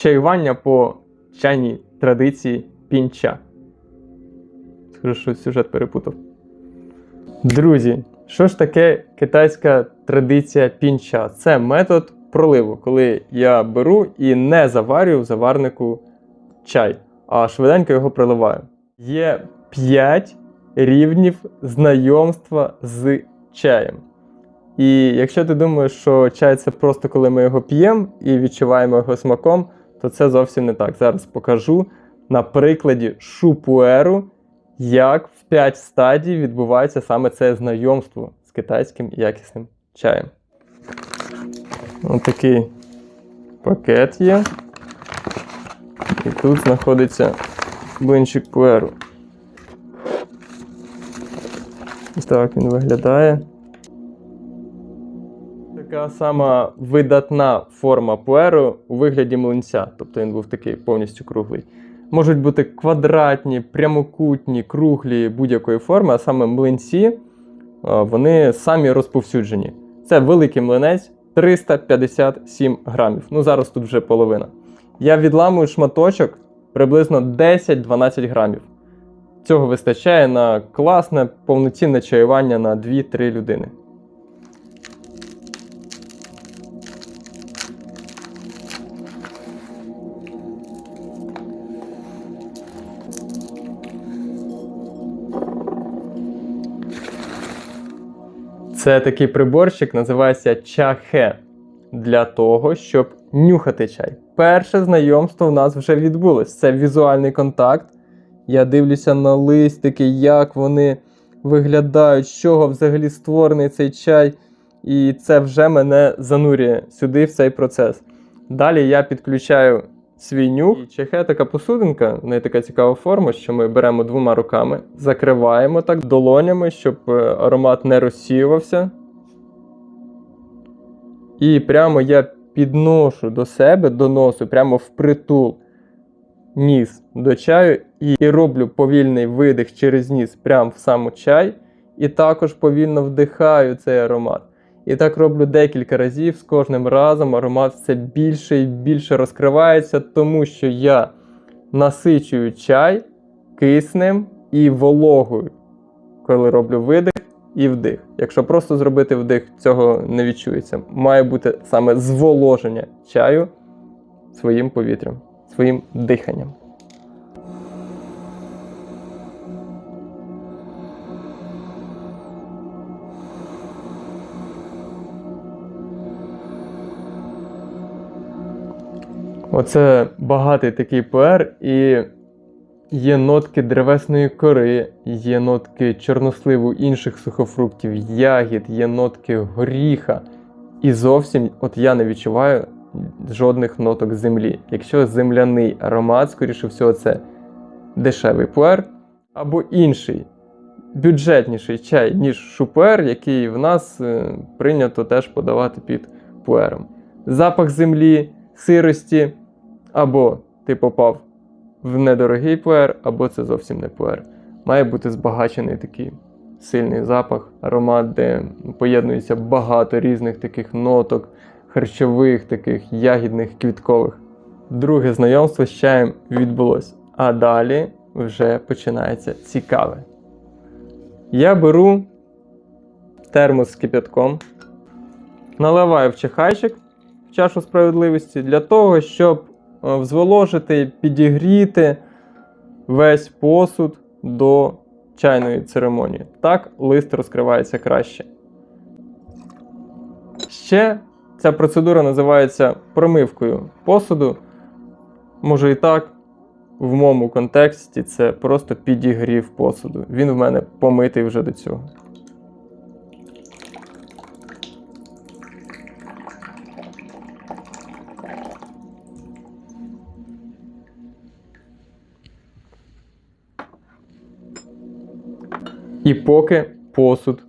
чаювання по чайній традиції пінча. Скажу, що сюжет перепутав. Друзі, що ж таке китайська традиція пінча? Це метод проливу, коли я беру і не заварюю в заварнику чай, а швиденько його проливаю. Є 5 рівнів знайомства з чаєм. І якщо ти думаєш, що чай це просто коли ми його п'ємо і відчуваємо його смаком, то це зовсім не так. Зараз покажу на прикладі шупуеру, як в 5 стадій відбувається саме це знайомство з китайським якісним чаєм. Ось такий пакет є. І тут знаходиться блинчик пуеру. Ось так він виглядає. Така сама видатна форма пуеру у вигляді млинця, тобто він був такий повністю круглий. Можуть бути квадратні, прямокутні, круглі будь-якої форми, а саме млинці вони самі розповсюджені. Це великий млинець 357 грамів. Ну зараз тут вже половина. Я відламую шматочок приблизно 10-12 грамів. Цього вистачає на класне повноцінне чаювання на 2-3 людини. Це такий приборчик, називається чахе. Для того, щоб нюхати чай. Перше знайомство у нас вже відбулось. Це візуальний контакт. Я дивлюся на листики, як вони виглядають, з чого взагалі створений цей чай. І це вже мене занурює сюди, в цей процес. Далі я підключаю свій нюх. І чахе така посудинка, в неї така цікава форма, що ми беремо двома руками, закриваємо так долонями, щоб е, аромат не розсіювався. І прямо я підношу до себе, до носу, прямо впритул ніс до чаю і роблю повільний видих через ніс прямо в сам чай. І також повільно вдихаю цей аромат. І так роблю декілька разів. З кожним разом аромат все більше і більше розкривається, тому що я насичую чай киснем і вологою, коли роблю видих і вдих. Якщо просто зробити вдих, цього не відчується. Має бути саме зволоження чаю своїм повітрям, своїм диханням. Оце багатий такий пуер, і є нотки древесної кори, є нотки чорносливу інших сухофруктів, ягід, є нотки горіха. І зовсім от я не відчуваю жодних ноток землі. Якщо земляний аромат, скоріше всього, це дешевий пуер або інший. Бюджетніший чай, ніж шупуер, який в нас е, прийнято теж подавати під пуером. Запах землі, сирості, або ти попав в недорогий пуер, або це зовсім не пуер. Має бути збагачений такий сильний запах, аромат, де поєднується багато різних таких ноток, харчових, таких ягідних, квіткових. Друге знайомство з чаєм відбулось. А далі вже починається цікаве. Я беру термос з кип'ятком, наливаю в чахайчик в чашу справедливості для того, щоб взволожити, підігріти весь посуд до чайної церемонії. Так лист розкривається краще. Ще ця процедура називається промивкою посуду. Може і так, в моєму контексті це просто підігрів посуду. Він в мене помитий вже до цього. І поки посуд,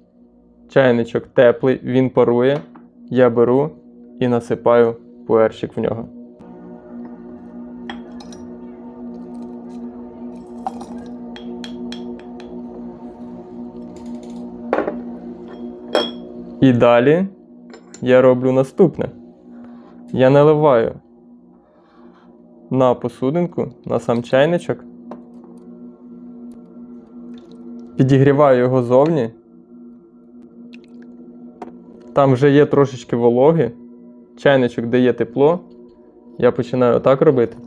чайничок теплий, він парує, я беру і насипаю пуерчик в нього. І далі я роблю наступне. Я наливаю на посудинку, на сам чайничок. Підігріваю його зовні. Там вже є трошечки вологи. Чайничок дає тепло. Я починаю так робити.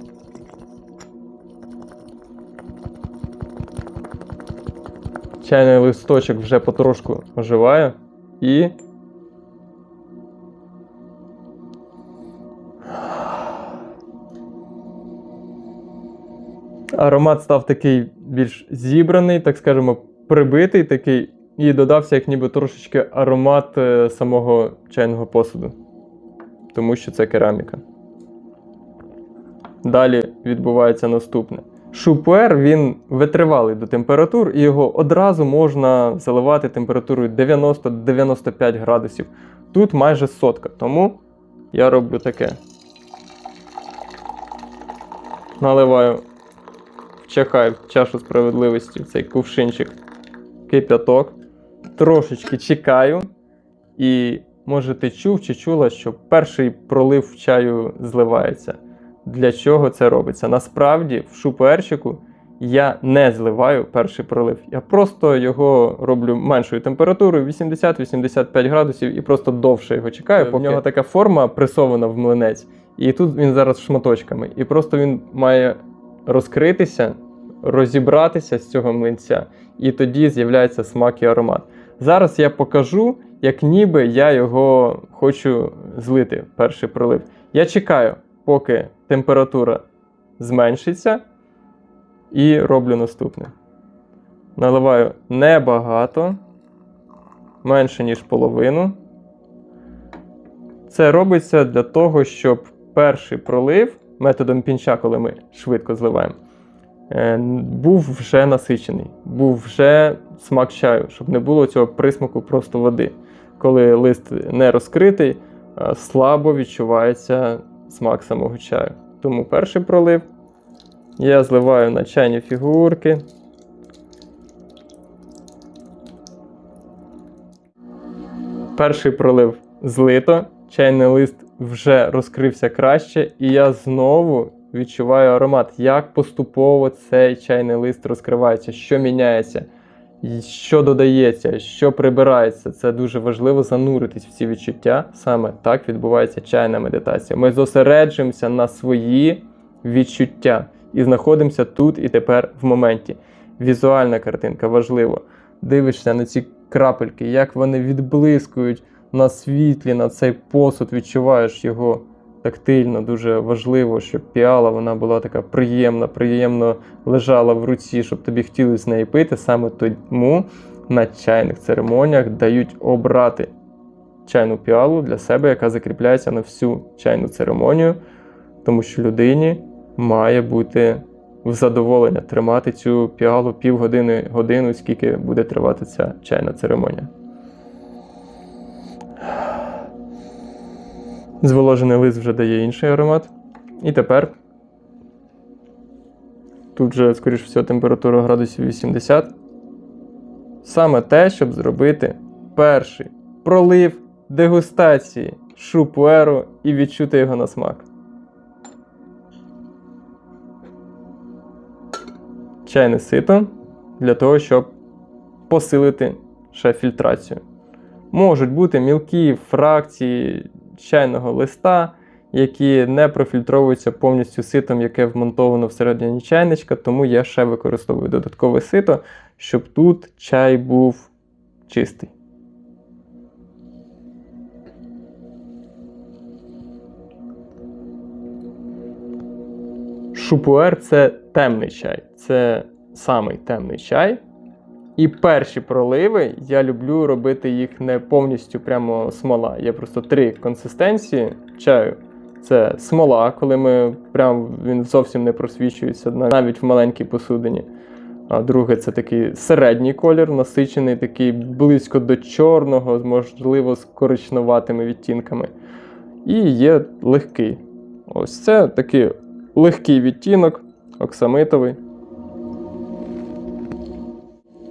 Чайний листочок вже потрошку оживає і. Аромат став такий більш зібраний, так скажемо, прибитий такий, і додався як ніби трошечки аромат е, самого чайного посуду. Тому що це кераміка. Далі відбувається наступне. Шупуер він витривалий до температур, і його одразу можна заливати температурою 90-95 градусів. Тут майже сотка, тому я роблю таке. Наливаю, вчахаю в чашу справедливості в цей кувшинчик кип'яток, трошечки чекаю, і може ти чув чи чула, що перший пролив чаю зливається. Для чого це робиться? Насправді, в шупуерчику я не зливаю перший пролив. Я просто його роблю меншою температурою 80-85 градусів і просто довше його чекаю. Поки... В нього така форма пресована в млинець, і тут він зараз шматочками. І просто він має розкритися, розібратися з цього млинця, і тоді з'являється смак і аромат. Зараз я покажу, як ніби я його хочу злити, перший пролив. Я чекаю, поки температура зменшиться, і роблю наступне. Наливаю небагато, менше, ніж половину. Це робиться для того, щоб перший пролив методом пінча, коли ми швидко зливаємо, був вже насичений, був вже смак чаю, щоб не було цього присмаку просто води. Коли лист не розкритий, е, слабо відчувається смак самого чаю. Тому перший пролив я зливаю на чайні фігурки. Перший пролив злито, чайний лист вже розкрився краще, і я знову відчуваю аромат, як поступово цей чайний лист розкривається, що міняється, що додається, що прибирається. Це дуже важливо зануритись в ці відчуття. Саме так відбувається чайна медитація. Ми зосереджуємося на свої відчуття і знаходимося тут і тепер в моменті. Візуальна картинка важливо. Дивишся на ці крапельки, як вони відблискують на світлі, на цей посуд, відчуваєш його тактильно, дуже важливо, щоб піала вона була така приємна, приємно лежала в руці, щоб тобі хотілося з неї пити. Саме тому на чайних церемоніях дають обрати чайну піалу для себе, яка закріпляється на всю чайну церемонію, тому що людині має бути в задоволення тримати цю піалу півгодини, годину, скільки буде тривати ця чайна церемонія. Зволожений лист вже дає інший аромат. І тепер тут вже, скоріш всього, температура градусів 80. Саме те, щоб зробити перший пролив дегустації шупуеру і відчути його на смак. Чайне сито для того, щоб посилити ще фільтрацію. Можуть бути мілкі фракції чайного листа, які не профільтровуються повністю ситом, яке вмонтовано всередині чайничка, тому я ще використовую додаткове сито, щоб тут чай був чистий. Шупуер це темний чай. Це самий темний чай. І перші проливи я люблю робити їх не повністю прямо смола. Є просто три консистенції чаю. Це смола, коли ми прям він зовсім не просвічується навіть в маленькій посудині. А друге, це такий середній колір, насичений, такий близько до чорного, можливо, з коричневатими відтінками. І є легкий. Ось це такий легкий відтінок, оксамитовий.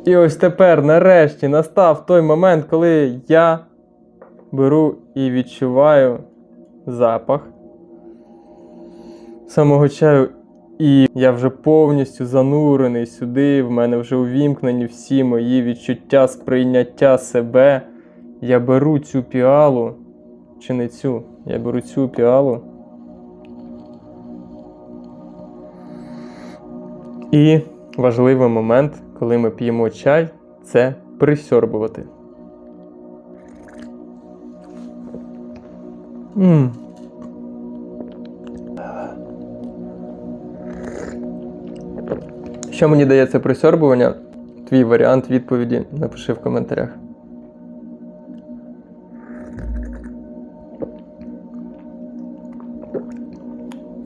І ось тепер, нарешті, настав той момент, коли я беру і відчуваю запах самого чаю. І я вже повністю занурений сюди. В мене вже увімкнені всі мої відчуття сприйняття себе. Я беру цю піалу, чи не цю, я беру цю піалу. І важливий момент, коли ми п'ємо чай, це присьорбувати. М. Що мені дає це присьорбування? Твій варіант відповіді напиши в коментарях.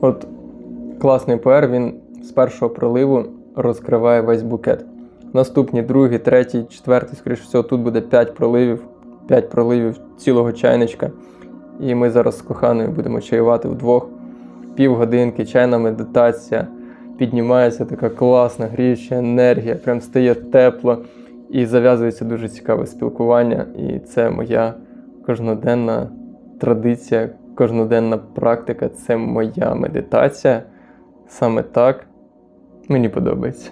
От класний пуер, він з першого проливу розкриває весь букет. Наступні, другий, третій, четвертий, скоріш всього, тут буде 5 проливів, 5 проливів цілого чайничка. І ми зараз з коханою будемо чаювати вдвох. Півгодинки, чайна медитація. Піднімається така класна, гріюча енергія, прям стає тепло і зав'язується дуже цікаве спілкування. І це моя кожноденна традиція, кожноденна практика, це моя медитація. Саме так мені подобається.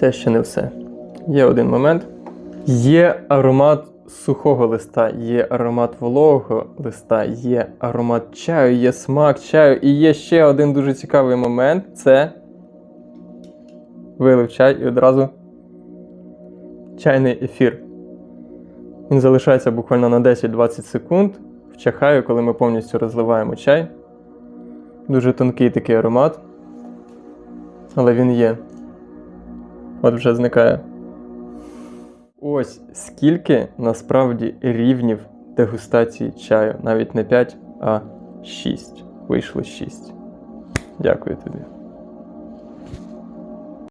Це ще не все. Є один момент. Є аромат сухого листа, є аромат вологого листа, є аромат чаю, є смак чаю. І є ще один дуже цікавий момент це вилив чай і одразу чайний ефір. Він залишається буквально на 10-20 секунд чахаю, коли ми повністю розливаємо чай. Дуже тонкий такий аромат. Але він є. От вже зникає. Ось скільки насправді рівнів дегустації чаю. Навіть не 5, а 6. Вийшло 6. Дякую тобі.